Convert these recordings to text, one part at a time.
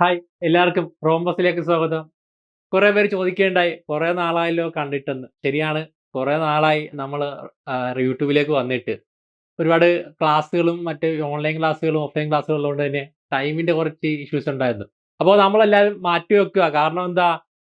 Hi എല്ലാവർക്കും റോംബസിലേക്ക് സ്വാഗതം. കുറേ പേര് ചോദിക്കേണ്ടായി കുറേ നാളായല്ലോ കണ്ടിട്ടെന്ന്. ശരിയാണ് കുറേ നാളായി നമ്മൾ യൂട്യൂബിലേക്ക് വന്നിട്ട്. ഒരുപാട് ക്ലാസ്സുകളും മറ്റ് ഓൺലൈൻ ക്ലാസ്സുകളും ഓഫ്ലൈൻ ക്ലാസ്സുകളും ഉള്ളതുകൊണ്ട് തന്നെ ടൈമിന്റെ കുറച്ച് ഇഷ്യൂസ് ഉണ്ടായിരുന്നു. അപ്പോൾ നമ്മളെല്ലാവരും മാറ്റി വെക്കുക. കാരണം എന്താ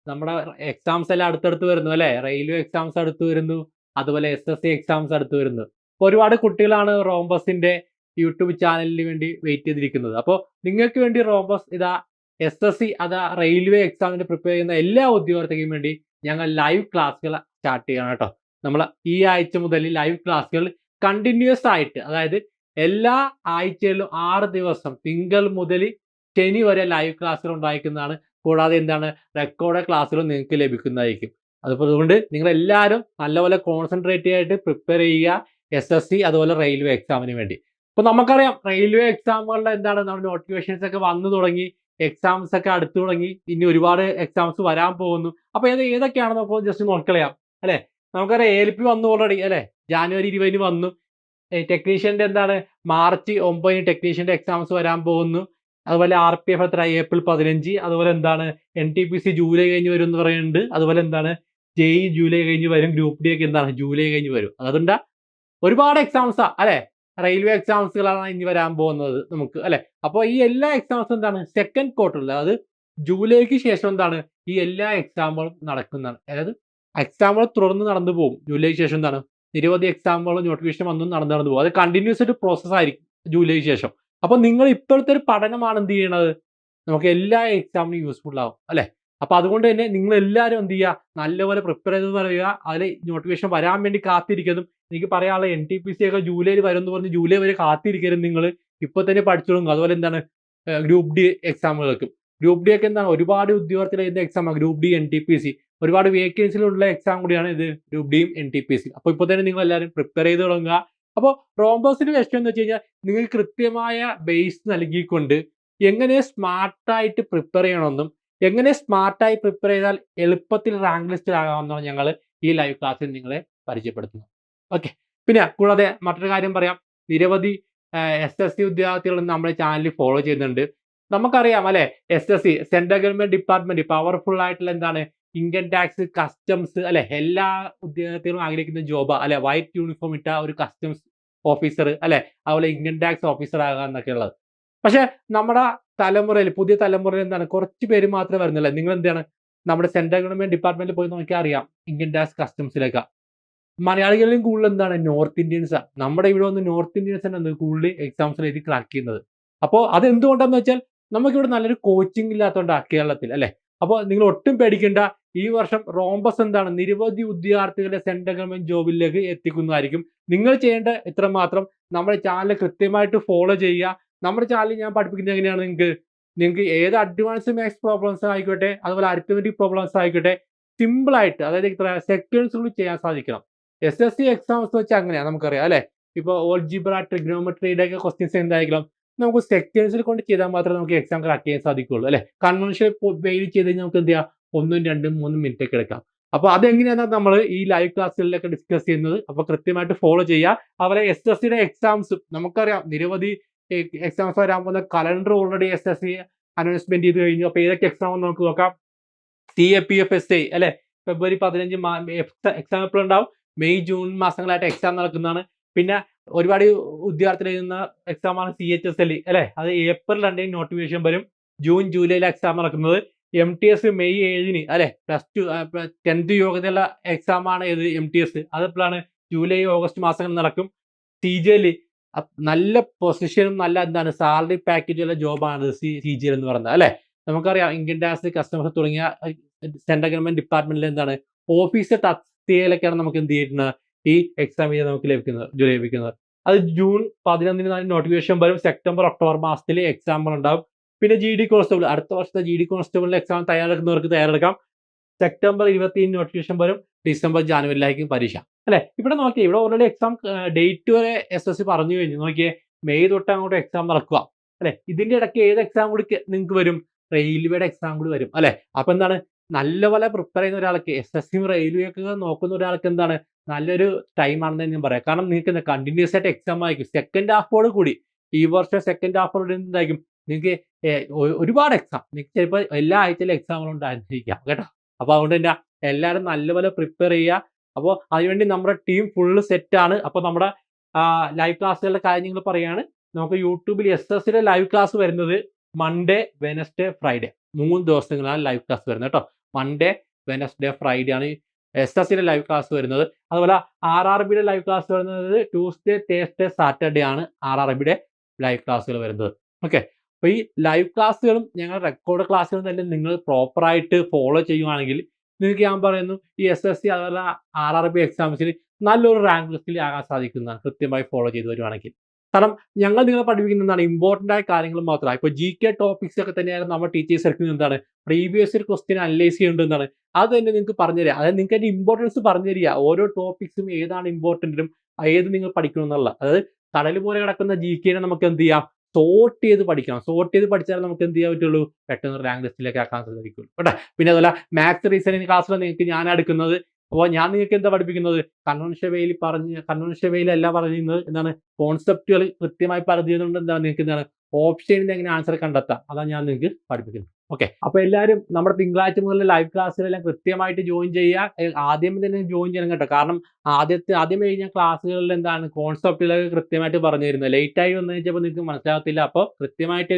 നമ്മുടെ എക്സാംസ് എല്ലാം അടുത്തടുത്ത് വരുന്നു അല്ലേ? റെയിൽവേ എക്സാംസ് അടുത്ത് വരുന്നു അതുപോലെ എസ് എസ് സി എക്സാംസ് അടുത്ത് വരുന്നു. അപ്പോൾ ഒരുപാട് കുട്ടികളാണ് റോംബസിന്റെ യൂട്യൂബ് ചാനലിന് വേണ്ടി വെയിറ്റ് ചെയ്തിരിക്കുന്നത്. അപ്പോൾ നിങ്ങൾക്ക് വേണ്ടി റോബസ് ഇതാ എസ് എസ് സി അതാ റെയിൽവേ എക്സാമിന് പ്രിപ്പയർ ചെയ്യുന്ന എല്ലാ ഉദ്യോഗാർത്ഥിക്കും വേണ്ടി ഞങ്ങൾ ലൈവ് ക്ലാസ്സുകൾ സ്റ്റാർട്ട് ചെയ്യണം കേട്ടോ. നമ്മൾ ഈ ആഴ്ച മുതൽ ലൈവ് ക്ലാസ്സുകൾ കണ്ടിന്യൂസ് ആയിട്ട് അതായത് എല്ലാ ആഴ്ചയിലും ആറ് ദിവസം തിങ്കൾ മുതൽ ശനി വരെ ലൈവ് ക്ലാസ്സുകൾ ഉണ്ടായിരിക്കുന്നതാണ്. കൂടാതെ എന്താണ്? റെക്കോർഡ് ക്ലാസ്സുകൾ നിങ്ങൾക്ക് ലഭിക്കുന്നതായിരിക്കും. അതുപോലെ അതുകൊണ്ട് നിങ്ങൾ എല്ലാവരും നല്ലപോലെ കോൺസെൻട്രേറ്റ് ആയിട്ട് പ്രിപ്പയർ ചെയ്യുക എസ് എസ് സി അതുപോലെ റെയിൽവേ എക്സാമിന് വേണ്ടി. അപ്പോൾ നമുക്കറിയാം റെയിൽവേ എക്സാമുകളുടെ എന്താണ്? നമ്മുടെ നോട്ടിഫിക്കേഷൻസ് ഒക്കെ വന്നു തുടങ്ങി. എക്സാംസ് ഒക്കെ അടുത്തു തുടങ്ങി. ഇനി ഒരുപാട് എക്സാംസ് വരാൻ പോകുന്നു. അപ്പൊ ഏത് ഏതൊക്കെയാണെന്ന് അപ്പോൾ ജസ്റ്റ് നോക്കളയാം അല്ലെ? നമുക്കറിയാം എൽ പി വന്നു ഓൾറെഡി അല്ലെ? ജാനുവരി ഇരുപതിന് വന്നു. ടെക്നീഷ്യന്റെ എന്താണ്? മാർച്ച് ഒമ്പതിന് ടെക്നീഷ്യന്റെ എക്സാംസ് വരാൻ പോകുന്നു. അതുപോലെ ആർ പി എഫ് എത്ര? ഏപ്രിൽ പതിനഞ്ച്. അതുപോലെ എന്താണ്? N T P C July കഴിഞ്ഞ് വരും എന്ന് പറയുന്നുണ്ട്. അതുപോലെ എന്താണ്? ജെയ് ജൂലൈ കഴിഞ്ഞ് വരും. ഗ്രൂപ്പ് ഡി ഒക്കെ എന്താണ്? ജൂലൈ കഴിഞ്ഞ് വരും. അതുകൊണ്ട് ഒരുപാട് എക്സാംസാ അല്ലെ? റെയിൽവേ എക്സാംസുകളാണ് ഇനി വരാൻ പോകുന്നത് നമുക്ക് അല്ലെ? അപ്പോൾ ഈ എല്ലാ എക്സാംസും എന്താണ്? സെക്കൻഡ് ക്വാർട്ടറിൽ അതായത് ജൂലൈക്ക് ശേഷം എന്താണ്? ഈ എല്ലാ എക്സാമുകളും നടക്കുന്നതാണ്. അതായത് എക്സാമുകൾ തുടർന്ന് നടന്നു പോകും. ജൂലൈക്ക് ശേഷം എന്താണ്? നിരവധി എക്സാമുകളും നോട്ടിഫിക്കേഷൻ വന്നും നടന്നു നടന്നു പോകും. അത് കണ്ടിന്യൂസ് ആയിട്ട് പ്രോസസ് ആയിരിക്കും ജൂലൈക്ക് ശേഷം. അപ്പോൾ നിങ്ങൾ ഇപ്പോഴത്തെ ഒരു പഠനമാണ് എന്ത് ചെയ്യണത്? നമുക്ക് എല്ലാ എക്സാമിനും യൂസ്ഫുൾ ആവും അല്ലെ? അപ്പൊ അതുകൊണ്ട് തന്നെ നിങ്ങൾ എല്ലാവരും എന്ത് ചെയ്യുക? നല്ലപോലെ പ്രിപ്പയർ ചെയ്ത് പറയുക. അതിൽ നോട്ടിഫിക്കേഷൻ വരാൻ വേണ്ടി കാത്തിരിക്കുന്നതും എനിക്ക് പറയാനുള്ള എൻ ടി പി സി ഒക്കെ ജൂലൈയിൽ വരും എന്ന് പറഞ്ഞ് ജൂലൈ വരെ കാത്തിരിക്കരുത് നിങ്ങൾ ഇപ്പൊ തന്നെ പഠിച്ചു തുടങ്ങും അതുപോലെ എന്താണ്? ഗ്രൂപ്പ് ഡി എക്സാമുകൾക്ക് ഗ്രൂപ്പ് ഡി ഒക്കെ എന്താണ്? ഒരുപാട് ഉദ്യോഗത്തിൽ എഴുതുന്ന എക്സാമാണ് group D N T P C ഒരുപാട് വേക്കൻസിയിലുള്ള എക്സാം കൂടിയാണ് ഇത് ഗ്രൂപ്പ് ഡിയും എൻ ടി പി സി അപ്പോൾ ഇപ്പോൾ തന്നെ നിങ്ങൾ എല്ലാവരും പ്രിപ്പയർ ചെയ്ത് തുടങ്ങുക. അപ്പോൾ റോംബോസിന്റെ ലക്ഷ്യം എന്ന് വെച്ച് കഴിഞ്ഞാൽ നിങ്ങൾ കൃത്യമായ ബേസ് നൽകിക്കൊണ്ട് എങ്ങനെ സ്മാർട്ടായിട്ട് പ്രിപ്പയർ ചെയ്യണമെന്നും എങ്ങനെ സ്മാർട്ടായി പ്രിപ്പയർ ചെയ്താൽ എളുപ്പത്തിൽ റാങ്ക് ലിസ്റ്റിലാകാമെന്നാണ് ഞങ്ങൾ ഈ ലൈവ് ക്ലാസ്സിൽ നിങ്ങളെ പരിചയപ്പെടുത്തുന്നത്. ഓക്കെ പിന്നെ കൂടാതെ മറ്റൊരു കാര്യം പറയാം. നിരവധി എസ് എസ് സി ഉദ്യോഗാർത്ഥികൾ നമ്മുടെ ചാനലിൽ ഫോളോ ചെയ്യുന്നുണ്ട്. നമുക്കറിയാം അല്ലെ? S S C central government department powerful ആയിട്ടുള്ള എന്താണ്? ഇൻകം ടാക്സ് കസ്റ്റംസ് അല്ലെ? എല്ലാ ഉദ്യോഗാർത്ഥികളും ആഗ്രഹിക്കുന്ന ജോബ് അല്ലെ? വൈറ്റ് യൂണിഫോം ഇട്ട ഒരു കസ്റ്റംസ് ഓഫീസർ അല്ലെ? അതുപോലെ ഇൻകം ടാക്സ് ഓഫീസർ ആകാന്നൊക്കെ ഉള്ളത് പക്ഷെ നമ്മുടെ തലമുറയിൽ പുതിയ തലമുറയിൽ എന്താണ്? കുറച്ച് പേര് മാത്രമേ വരുന്നില്ല നിങ്ങൾ എന്താണ് നമ്മുടെ സെൻട്രൽ ഗവൺമെന്റ് ഡിപ്പാർട്ട്മെന്റിൽ പോയി നോക്കിയാൽ അറിയാം. ഇന്ത്യൻ ടാക്സ് കസ്റ്റംസിലേക്ക് മലയാളികളിലും കൂടുതൽ എന്താണ്? നോർത്ത് ഇന്ത്യൻസ് നമ്മുടെ ഇവിടെ വന്ന് നോർത്ത് ഇന്ത്യൻസ് ആണ് കൂടുതൽ എക്സാംസിൽ എഴുതി ക്രാക്ക് ചെയ്യുന്നത്. അപ്പോൾ അത് എന്തുകൊണ്ടാന്ന് വെച്ചാൽ നമുക്കിവിടെ നല്ലൊരു കോച്ചിങ് ഇല്ലാത്തതുകൊണ്ടാണ് കേരളത്തിൽ അല്ലേ? അപ്പോൾ നിങ്ങൾ ഒട്ടും പേടിക്കേണ്ട. ഈ വർഷം റോംബസ് എന്താണ്? നിരവധി ഉദ്യോഗാർത്ഥികളെ സെൻട്രൽ ഗവൺമെന്റ് ജോബിലേക്ക് എത്തിക്കുന്നതായിരിക്കും. നിങ്ങൾ ചെയ്യേണ്ട ഇത്രമാത്രം നമ്മുടെ ചാനൽ കൃത്യമായിട്ട് ഫോളോ ചെയ്യുക. നമ്മുടെ ചാനലിൽ ഞാൻ പഠിപ്പിക്കുന്നത് എങ്ങനെയാണ്? നിങ്ങൾക്ക് നിങ്ങൾക്ക് ഏത് അഡ്വാൻസ് മാത്സ് പ്രോബ്ലംസ് ആയിക്കോട്ടെ അതുപോലെ അരിത്തമെറ്റിക് പ്രോബ്ലംസ് ആയിക്കോട്ടെ സിമ്പിൾ ആയിട്ട് അതായത് ഇത്ര സെക്കൻഡ്സിനുള്ളിൽ ചെയ്യാൻ സാധിക്കണം. എസ് എസ് സി എക്സാംസ് വെച്ച് അങ്ങനെയാണ് നമുക്കറിയാം അല്ലേ? ഇപ്പോൾ ഓൾജിബ്ര ട്രിഗ്നോമെട്രിയുടെ ഒക്കെ ക്വസ്റ്റ്യൻസ് എന്തായിരിക്കണം? നമുക്ക് സെക്കൻഡ്സിൽ കൊണ്ട് ചെയ്താൽ മാത്രമേ നമുക്ക് എക്സാം ക്രാക്ക് ചെയ്യാൻ സാധിക്കുള്ളൂ അല്ലെ? കൺവെൻഷൻ വെയിൽ ചെയ്ത് കഴിഞ്ഞാൽ നമുക്ക് എന്ത് ചെയ്യാം? ഒന്നും രണ്ടും മൂന്നും മിനിറ്റ് ഒക്കെ എടുക്കാം. അപ്പോൾ അതെങ്ങനെയാണ് നമ്മൾ ഈ ലൈവ് ക്ലാസ്സുകളിലൊക്കെ ഡിസ്കസ് ചെയ്യുന്നത്? അപ്പോൾ കൃത്യമായിട്ട് ഫോളോ ചെയ്യുക. അതുപോലെ എസ് എസ് സിയുടെ എക്സാംസും നമുക്കറിയാം നിരവധി എക്സാംസ് വരാൻ പോകുന്ന calendar already S S C announcement ചെയ്ത് കഴിഞ്ഞു. അപ്പോൾ ഏതൊക്കെ എക്സാം നമുക്ക് നോക്കാം. C A P F S I അല്ലെ? ഫെബ്രുവരി പതിനഞ്ച് എക്സാം എപ്പോഴും ഉണ്ടാവും. മെയ് ജൂൺ മാസങ്ങളായിട്ട് എക്സാം നടക്കുന്നതാണ്. പിന്നെ ഒരുപാട് ഉദ്യോഗാർത്ഥികൾ എഴുതുന്ന എക്സാമാണ് സി എച്ച് എസ് എൽ അല്ലെ? അത് ഏപ്രിൽ രണ്ടിന് നോട്ടിഫിക്കേഷൻ വരും. ജൂൺ ജൂലൈയിൽ എക്സാം നടക്കുന്നത്. എം ടി എസ് മെയ് ഏഴിന് അല്ലെ? പ്ലസ് ടു ടെൻത്ത് യോഗ്യതയുള്ള എക്സാമാണ് ഇത് എം ടി എസ് അതെപ്പോഴാണ് ജൂലൈ ഓഗസ്റ്റ് മാസങ്ങളിൽ നടക്കും. സി ജി എൽ നല്ല പൊസിഷനും നല്ല എന്താണ് സാലറി പാക്കേജുള്ള ജോബാണ് സി സി ജി എന്ന് പറയുന്നത് അല്ലെ? നമുക്കറിയാം ഇന്ത്യൻ ടാക്സ് കസ്റ്റമേഴ്സ് തുടങ്ങിയ സെൻട്രൽ ഗവൺമെന്റ് ഡിപ്പാർട്ട്മെന്റിൽ എന്താണ് ഓഫീസ് തസ്തികയിലൊക്കെയാണ് നമുക്ക് എന്ത് ചെയ്യുന്നത്? ഈ എക്സാം ചെയ്ത് നമുക്ക് ലഭിക്കുന്നത് ലഭിക്കുന്നത്. അത് ജൂൺ പതിനൊന്നിന് നോട്ടിഫിക്കേഷൻ വരും സെപ്റ്റംബർ ഒക്ടോബർ മാസത്തിൽ എക്സാമ്പിൾ ഉണ്ടാവും. പിന്നെ ജി ഡി കോൺസ്റ്റബിൾ അടുത്ത വർഷത്തെ ജി ഡി കോൺസ്റ്റബിളിന്റെ എക്സാം തയ്യാറെടുക്കുന്നവർക്ക് തയ്യാറെടുക്കാം. സെപ്റ്റംബർ ഇരുപത്തി നോട്ടിഫിക്കേഷൻ വരും ഡിസംബർ ജാനുവരിയിലായിരിക്കും പരീക്ഷ. അല്ലെ? ഇവിടെ നോക്കിയേ ഇവിടെ ഓൾറെഡി എക്സാം ഡേറ്റ് വരെ എസ് എസ് സി പറഞ്ഞു കഴിഞ്ഞു. നോക്കിയേ മെയ് തൊട്ട് അങ്ങോട്ട് എക്സാം നടക്കുക അല്ലെ? ഇതിന്റെ ഇടയ്ക്ക് ഏത് എക്സാം കൂടി നിങ്ങൾക്ക് വരും? റെയിൽവേയുടെ എക്സാം കൂടി വരും അല്ലെ? അപ്പൊ എന്താണ്? നല്ലപോലെ പ്രിപ്പയർ ചെയ്യുന്ന ഒരാൾക്ക് എസ് എസ് സിയും റെയിൽവേ ഒക്കെ നോക്കുന്ന ഒരാൾക്ക് എന്താണ്? നല്ലൊരു ടൈം ആണെന്ന് ഞാൻ പറയാം. കാരണം നിങ്ങൾക്ക് കണ്ടിന്യൂസ് ആയിട്ട് എക്സാം ആയിരിക്കും. സെക്കൻഡ് ഹാഫോട് കൂടി ഈ വർഷം സെക്കൻഡ് ഹാഫോട് എന്തായിരിക്കും? നിങ്ങൾക്ക് ഒരുപാട് എക്സാം നിങ്ങൾക്ക് ചിലപ്പോൾ എല്ലാ ആഴ്ചയിലും എക്സാമുകളും ഉണ്ടായിരിക്കാം കേട്ടോ? അപ്പോൾ അതുകൊണ്ട് തന്നെ എല്ലാവരും നല്ലപോലെ പ്രിപ്പയർ ചെയ്യുക. അപ്പോൾ അതിനുവേണ്ടി നമ്മുടെ ടീം ഫുള്ള് സെറ്റാണ് അപ്പോൾ നമ്മുടെ ലൈവ് ക്ലാസ്സുകളുടെ കാര്യങ്ങൾ പറയുകയാണ് നമുക്ക് യൂട്യൂബിൽ എസ് എസ് സിയുടെ ലൈവ് ക്ലാസ് വരുന്നത് മൺഡേ വെനസ്ഡേ ഫ്രൈഡേ മൂന്ന് ദിവസങ്ങളാണ് ലൈവ് ക്ലാസ് വരുന്നത് കേട്ടോ. മൺഡേ വെനസ്ഡേ ഫ്രൈഡേ ആണ് എസ് എസ് സിയുടെ ലൈവ് ക്ലാസ് വരുന്നത്. അതുപോലെ ആർ ആർ ബിയുടെ ലൈവ് ക്ലാസ് വരുന്നത് ട്യൂസ്ഡേ തേഴ്സ്ഡേ സാറ്റർഡേ ആണ് ആർ ആർ ബിയുടെ ലൈവ് ക്ലാസ്സുകൾ വരുന്നത്. ഓക്കെ അപ്പോൾ ഈ ലൈവ് ക്ലാസ്സുകളും ഞങ്ങളുടെ റെക്കോർഡ് ക്ലാസ്സുകളും തന്നെ നിങ്ങൾ പ്രോപ്പറായിട്ട് ഫോളോ ചെയ്യുവാണെങ്കിൽ നിങ്ങൾക്ക് ഞാൻ പറയുന്നു ഈ എസ് എസ് സി അതുപോലെ ആർ ആർ ബി എക്സാംസിൽ നല്ലൊരു റാങ്ക് ലിസ്റ്റിൽ ആകാൻ സാധിക്കുന്നതാണ് കൃത്യമായി ഫോളോ ചെയ്ത് വരുവാണെങ്കിൽ. കാരണം ഞങ്ങൾ നിങ്ങളെ പഠിപ്പിക്കുന്നതാണ് ഇമ്പോർട്ടന്റ് ആയ കാര്യങ്ങൾ മാത്രമാണ് ഇപ്പോൾ ജി കെ ടോപ്പിക്സ് ഒക്കെ തന്നെയാണ് നമ്മുടെ ടീച്ചേഴ്സ് എടുക്കുന്നത് എന്താണ് പ്രീവിയസ് ഒരു ക്വസ്റ്റ്യൻ അനലൈസ് ചെയ്യുന്നുണ്ട് എന്താണ്. അത് തന്നെ നിങ്ങൾക്ക് പറഞ്ഞു തരിക അതായത് നിങ്ങൾക്ക് അതിന്റെ ഇമ്പോർട്ടൻസ് പറഞ്ഞു തരിക ഓരോ ടോപ്പിക്സും ഏതാണ് ഇമ്പോർട്ടന്റും ഏത് നിങ്ങൾ പഠിക്കണം എന്നുള്ള അതായത് കടൽ പോലെ കിടക്കുന്ന ജി കെനെ നമുക്ക് എന്ത് ചെയ്യാം സോർട്ട് ചെയ്ത് പഠിക്കണം. സോർട്ട് ചെയ്ത് പഠിച്ചാൽ നമുക്ക് എന്ത് ചെയ്യാൻ പറ്റുള്ളൂ? പെട്ടെന്ന് റാങ്ക് ലിസ്റ്റിലേക്ക് ആക്കാൻ സാധിക്കുള്ളൂ. കേട്ടോ? പിന്നെ അതുപോലെ മാത്സ് റീസണിങ് ക്ലാസ്സിൽ നിങ്ങൾക്ക് ഞാൻ എടുക്കുന്നത്. അപ്പോൾ ഞാൻ നിങ്ങൾക്ക് എന്താ പഠിപ്പിക്കുന്നത്? കൺവെൻഷൻ വേയിൽ പറഞ്ഞ് കൺവെൻഷൻ അല്ല പറയുന്നത് എന്താണ്? കോൺസെപ്റ്റുകൾ കൃത്യമായി പറഞ്ഞതുകൊണ്ട് എന്താണ്? നിങ്ങൾക്ക് എന്താണ്? ഓപ്ഷനിൽ എങ്ങനെ ആൻസർ കണ്ടെത്താം? അതാണ് ഞാൻ നിങ്ങൾക്ക് പഠിപ്പിക്കുന്നത്. ഓക്കെ. അപ്പോൾ എല്ലാവരും നമ്മുടെ തിങ്കളാഴ്ച മുതൽ ലൈവ് ക്ലാസ്സുകളെല്ലാം കൃത്യമായിട്ട് ജോയിൻ ചെയ്യുക. ആദ്യം തന്നെ ജോയിൻ ചെയ്യണം കേട്ടോ. കാരണം ആദ്യത്തെ ആദ്യം കഴിഞ്ഞ ക്ലാസ്സുകളിൽ എന്താണ് കോൺസെപ്റ്റുകളൊക്കെ കൃത്യമായിട്ട് പറഞ്ഞു തരുന്നത് ലേറ്റ് ആയി വന്നു കഴിഞ്ഞപ്പോൾ നിങ്ങൾക്ക് മനസ്സിലാകത്തില്ല അപ്പോൾ കൃത്യമായിട്ട്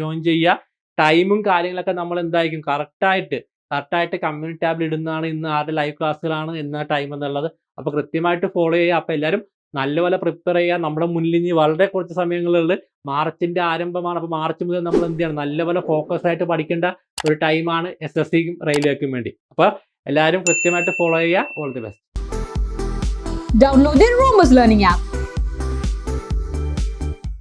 ജോയിൻ ചെയ്യുക. ടൈമും കാര്യങ്ങളൊക്കെ നമ്മൾ എന്തായിരിക്കും? കറക്റ്റായിട്ട് കറക്റ്റായിട്ട് കമ്മ്യൂണിറ്റി ടാബിൽ ഇടുന്നതാണ് ഇന്ന് ആരുടെ ലൈവ് ക്ലാസ്സുകളാണ് എന്ന ടൈം എന്നുള്ളത്. അപ്പോൾ കൃത്യമായിട്ട് ഫോളോ ചെയ്യുക. അപ്പോൾ എല്ലാവരും നല്ലപോലെ പ്രിപ്പയർ ചെയ്യുക നമ്മുടെ മുന്നിൽ ഇനി വളരെ കുറച്ച് സമയങ്ങളുള്ള മാർച്ചിന്റെ ആരംഭമാണ്. അപ്പോൾ മാർച്ച് മുതൽ നമ്മൾ എന്ത് ചെയ്യണം? നല്ലപോലെ ഫോക്കസ് ആയിട്ട് പഠിക്കേണ്ട ഒരു ടൈമാണ് എസ് എസ് സിക്കും റെയിൽവേക്കും വേണ്ടി. അപ്പോൾ എല്ലാവരും കൃത്യമായിട്ട് ഫോളോ ചെയ്യുക. All the best download Learning app.